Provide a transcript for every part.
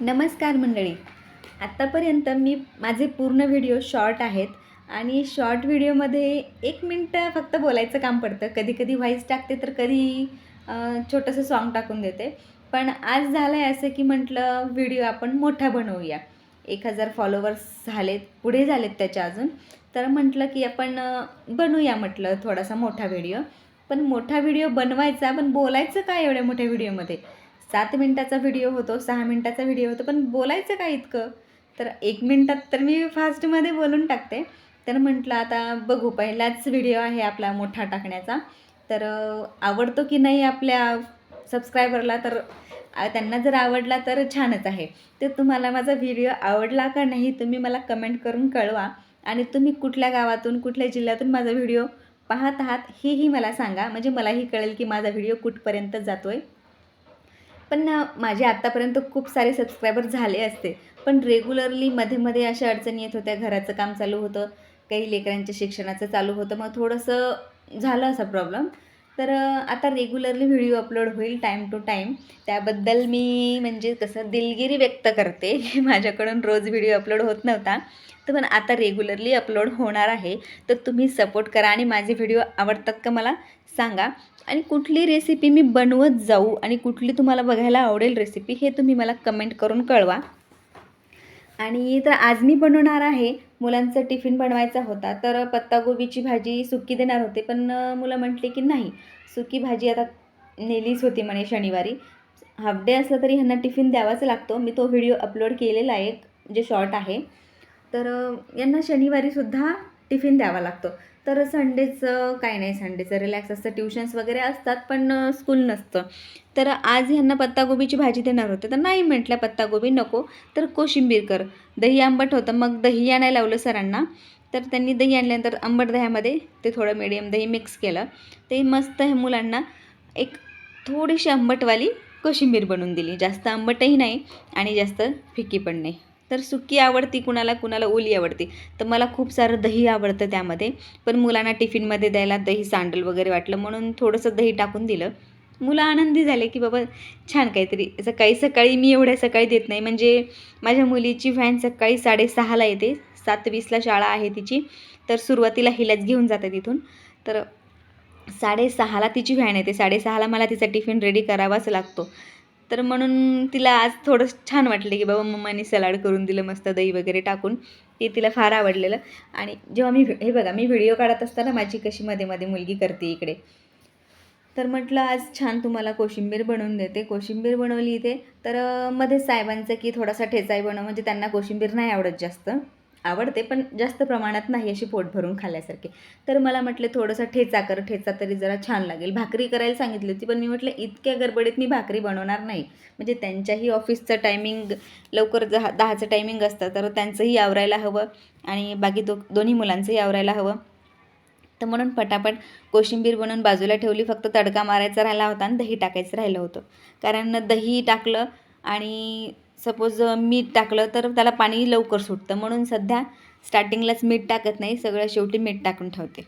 नमस्कार मंडळी. आत्तापर्यंत मी माझे पूर्ण व्हिडिओ शॉर्ट आहेत आणि शॉर्ट व्हिडिओमध्ये एक मिनटं फक्त बोलायचं काम पडतं. कधी कधी व्हॉईस टाकते तर कधी छोटंसं सॉन्ग टाकून देते. पण आज झालं आहे असं की म्हटलं व्हिडिओ आपण मोठा बनवूया. एक हजार फॉलोवर्स झालेत पुढे झालेत त्याच्या अजून. तर म्हटलं की आपण बनवूया म्हटलं थोडासा मोठा व्हिडिओ. पण मोठा व्हिडिओ बनवायचा पण बोलायचं काय एवढ्या मोठ्या व्हिडिओमध्ये? सात मिनटाचा व्हिडिओ होतो सहा मिनटाचा व्हिडिओ होतो पण बोलायचं काय इतकं? तर एक मिनटात तर मी फास्टमध्ये बोलून टाकते. तर म्हटलं आता बघू पहिलाच व्हिडिओ आहे आपला मोठा टाकण्याचा. तर आवडतो की नाही आपल्या सबस्क्रायबरला तर त्यांना जर आवडला तर छानच आहे. तर तुम्हाला माझा व्हिडिओ आवडला का नाही तुम्ही मला कमेंट करून कळवा. आणि तुम्ही कुठल्या गावातून कुठल्या जिल्ह्यातून माझा व्हिडिओ पाहत आहात हेही मला सांगा. म्हणजे मलाही कळेल की माझा व्हिडिओ कुठपर्यंत जातो आहे पण माझे आत्तापर्यंत खूप सारे सबस्क्रायबर झाले असते. पण रेग्युलरली मध्ये मध्ये अशा अडचणी येत होत्या. घराचं काम चालू होतं. काही लेकरांच्या शिक्षणाचं चालू होतं. मग थोडंसं झालं असा प्रॉब्लेम तर आता रेग्युलरली व्हिडिओ अपलोड होईल टाईम टू टाईम त्याबद्दल मी म्हणजे कसं दिलगिरी व्यक्त करते. की माझ्याकडून रोज व्हिडिओ अपलोड होत नव्हता. तर पण आता रेग्युलरली अपलोड होणार आहे. तर तुम्ही सपोर्ट करा आणि माझे व्हिडिओ आवडतात का मला सांगा. आणि कुठली रेसिपी मी बनवत जाऊ आणि कुठली तुम्हाला बघायला आवडेल रेसिपी हे तुम्ही मला कमेंट करून कळवा. आणि तर आज मी बनवणार आहे मुलांचा टिफिन बनवायचा होता तर पत्तागोबीची भाजी सुकी देणार होते पण मुलं म्हटले की नाही सुकी भाजी आता नेलीच होती म्हणे शनिवारी. हाफ डे असला तरी ह्यांना टिफिन द्यावाच लागतो. मी तो व्हिडिओ अपलोड केलेला आहे एक जे शॉर्ट आहे. तर यांना शनिवारीसुद्धा टिफिन द्यावा लागतो. तर संडेचं काय नाही संडेचं रिलॅक्स असतं. ट्युशन्स वगैरे असतात पण स्कूल नसतं. तर आज ह्यांना पत्तागोबीची भाजी देणार होते. तर नाही म्हटलं पत्तागोबी नको. तर कोशिंबीर कर. दही आंबट होतं. मग दही आणायला लावलं सरांना. तर त्यांनी दही आणल्यानंतर आंबट दह्यामध्ये ते थोडं मिडियम दही मिक्स केलं. ते मस्त हे मुलांना एक थोडीशी आंबटवाली कोशिंबीर बनवून दिली. जास्त आंबटही नाही आणि जास्त फिकी पण नाही. तर सुकी आवडती कुणाला कुणाला ओली आवडती. तर मला खूप सारं दही आवडतं त्यामध्ये. पण मुलांना टिफिनमध्ये द्यायला दही सांडल वगैरे वाटलं म्हणून थोडंसं दही टाकून दिलं. मुलं आनंदी झाले की बाबा छान काहीतरी. सकाळी सकाळी मी एवढ्या सकाळी देत नाही. म्हणजे माझ्या मुलीची व्हॅन सकाळी साडेसहाला येते. सात वीसला शाळा आहे तिची. तर सुरुवातीला हिलाच घेऊन जाते तिथून. तर साडेसहाला तिची व्हॅन येते. साडेसहाला मला तिचा टिफिन रेडी करावाच लागतो. तर म्हणून तिला आज थोडं छान वाटलं की बाबा मम्माने सलाड करून दिलं मस्त दही वगैरे टाकून. ते तिला फार आवडलेलं. आणि जेव्हा मी हे बघा मी व्हिडिओ काढत असताना माझी कशी मध्ये मध्ये मुलगी करते इकडे. तर म्हटलं आज छान तुम्हाला कोशिंबीर बनवून देते. कोशिंबीर बनवली इथे. तर मध्ये साहेबांचं की थोडासा ठेचाई बनव म्हणजे त्यांना कोशिंबीर नाही आवडत जास्त. आवडते पण जास्त प्रमाणात नाही अशी पोट भरून खाल्ल्यासारखे. तर मला म्हटलं थोडंसं ठेचा कर ठेचा तरी जरा छान लागेल. भाकरी करायला सांगितली होती पण मी म्हटलं इतक्या गडबडीत मी भाकरी बनवणार नाही. म्हणजे त्यांच्याही ऑफिसचं टायमिंग लवकर दहा दहाचं टायमिंग असतं तर त्यांचंही आवरायला हवं आणि बाकी दो दोन्ही मुलांचंही आवरायला हवं. तर म्हणून पटापट कोशिंबीर बनवून बाजूला ठेवली फक्त तडका मारायचा राहिला होता आणि दही टाकायचं राहिलं होतं. कारण दही टाकलं आणि सपोज मीठ टाकलं तर त्याला पाणी लवकर सुटतं. म्हणून सध्या स्टार्टिंगलाच मीठ टाकत नाही. सगळं शेवटी मीठ टाकून ठेवते.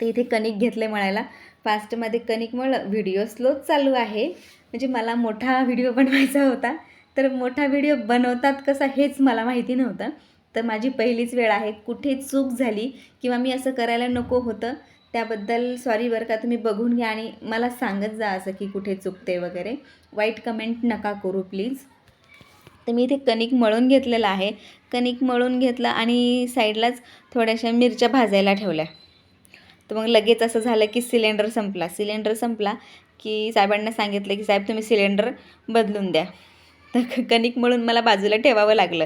तर इथे कणिक घेतले म्हणायला. फास्टमध्ये कणिक मळ व्हिडिओ स्लोच चालू आहे. म्हणजे मला मोठा व्हिडिओ बनवायचा होता. तर मोठा व्हिडिओ बनवतात कसा हेच मला माहिती नव्हतं. तर माझी पहिलीच वेळ आहे. कुठे चूक झाली किंवा मी असं करायला नको होतं त्याबद्दल सॉरी बरं का तुम्ही बघून घ्या आणि मला सांगत जा असं की कुठे चुकते वगैरे. वाईट कमेंट नका करू प्लीज तर मी इथे कणिक मळून घेतलेलं आहे. कणिक मळून घेतलं आणि साईडलाच थोड्याशा मिरच्या भाजायला ठेवल्या. तर मग लगेच असं झालं की सिलेंडर संपला. सिलेंडर संपला की साहेबांना सांगितलं की साहेब तुम्ही सिलेंडर बदलून द्या. तर कणिक मळून मला बाजूला ठेवावं लागलं.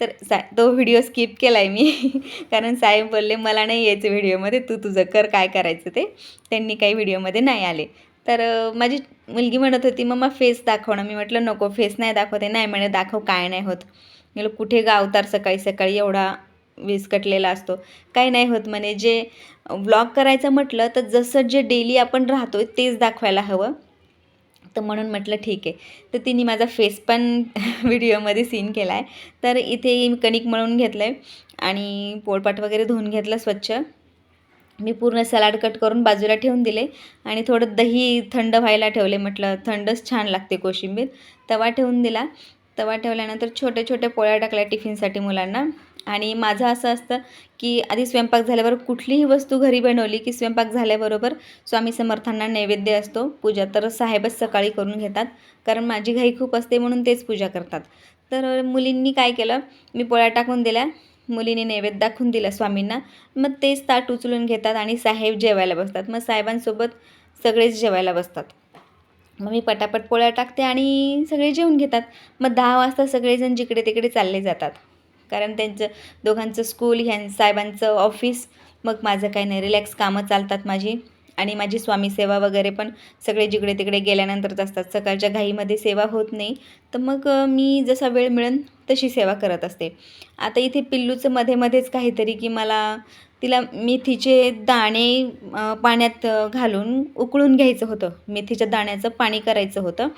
तर सा तो व्हिडिओ स्किप केला आहे मी. कारण साहेब बोलले मला नाही यायचं व्हिडिओमध्ये तू तुझं कर काय करायचं ते. त्यांनी काही व्हिडिओमध्ये नाही आले. तर माझी मुलगी म्हणत होती मम्मा फेस दाखव ना. मी म्हटलं नको फेस नाही दाखवते नाही म्हणे दाखव काय नाही होत. मी म्हटलं, कुठे गावतार सकाळी सकाळी एवढा विस्कटलेला असतो. काही नाही होत म्हणे. जे व्लॉग करायचं म्हटलं तर जसं जे डेली आपण राहतो तेच दाखवायला हवं. तर म्हणून म्हटलं ठीक आहे. तर तिने माझा फेस पण व्हिडिओमध्ये सीन केला आहे तर इथे मी कणिक मळून घेतलं आहे आणि पोळपाट वगैरे धुवून घेतलं स्वच्छ. मी पूर्ण सलाड कट करून बाजूला ठेवून दिले आणि थोडं दही थंड व्हायला ठेवले. म्हटलं थंडच छान लागते कोशिंबीर. तवा ठेवून दिला. तवा ठेवल्यानंतर छोट्या छोट्या पोळ्या टाकल्या टिफिनसाठी मुलांना. आणि माझं असं असतं की आधी स्वयंपाक झाल्यावर कुठलीही वस्तू घरी बनवली की स्वयंपाक झाल्याबरोबर स्वामी समर्थांना नैवेद्य असतो. पूजा तर साहेबच सकाळी करून घेतात. कारण माझी घाई खूप असते म्हणून तेच पूजा करतात. तर मुलींनी काय केलं? मी पोळ्या टाकून दिल्या. मुलीने नैवेद्य दाखवून दिला स्वामींना. मग तेच ताट उचलून घेतात आणि साहेब जेवायला बसतात. मग साहेबांसोबत सगळेच जेवायला बसतात. मग मी पटापट पोळ्या टाकते आणि सगळे जेवून घेतात. मग दहा वाजता सगळेजण जिकडे तिकडे चालले जातात. कारण त्यांचं दोघांचं स्कूल ह्यां साहेबांचं ऑफिस मग माझं काही नाही रिलॅक्स कामं चालतात माझी. आणि माझी स्वामी सेवा वगैरे पण सगळे जिकडे तिकडे गेल्यानंतरच असतात. सकाळच्या घाईमध्ये सेवा होत नाही. तर मग मी जसा वेळ मिळेल तशी सेवा करत असते. आता इथे पिल्लूचं मध्ये मध्येच काहीतरी की मला तिला मेथीचे दाणे पाण्यात घालून उकळून घ्यायचं होतं. मेथीच्या दाण्याचं पाणी करायचं होतं.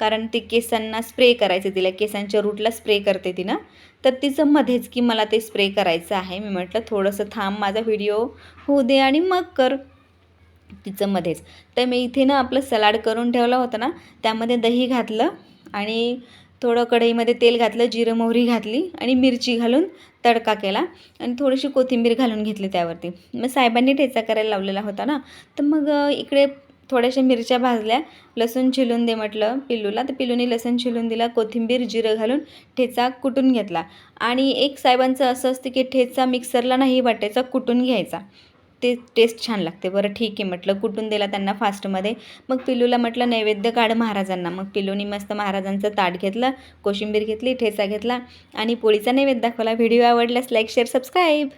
कारण ते केसांना स्प्रे करायचं तिला. केसांच्या रूटला स्प्रे करते तिनं. तर तिचं मध्येच की मला ते स्प्रे करायचं आहे. मी म्हटलं थोडंसं थांब माझा व्हिडिओ होऊ दे आणि मग कर. तिचं मध्येच. तर मी इथे ना आपलं सलाड करून ठेवलं होतं ना त्यामध्ये दही घातलं आणि थोडं कढईमध्ये तेल घातलं जिरं मोहरी घातली आणि मिरची घालून तडका केला आणि थोडीशी कोथिंबीर घालून घेतली त्यावरती. मग साहेबांनी ठेचा करायला लावलेला होता ना तर मग इकडे थोड्याशा मिरच्या भाजल्या लसूण छिलून दे म्हटलं पिल्लूला तर पिल्लूने लसूण छिलून दिला कोथिंबीर जिरं घालून ठेचा कुटून घेतला. आणि एक साहेबांचं असं असतं की ठेचा मिक्सरला नाही वाटायचा कुटून घ्यायचा. ते टेस्ट छान लागते. बरं ठीक आहे म्हटलं. कुठून दिला त्यांना फास्टमध्ये मग पिल्लूला म्हटलं नैवेद्य काढ महाराजांना. मग पिलूनी मस्त महाराजांचं ताट घेतलं कोशिंबीर घेतली ठेचा घेतला आणि पोळीचा नैवेद्य दाखवला. व्हिडिओ आवडल्यास लाईक शेअर सबस्क्राईब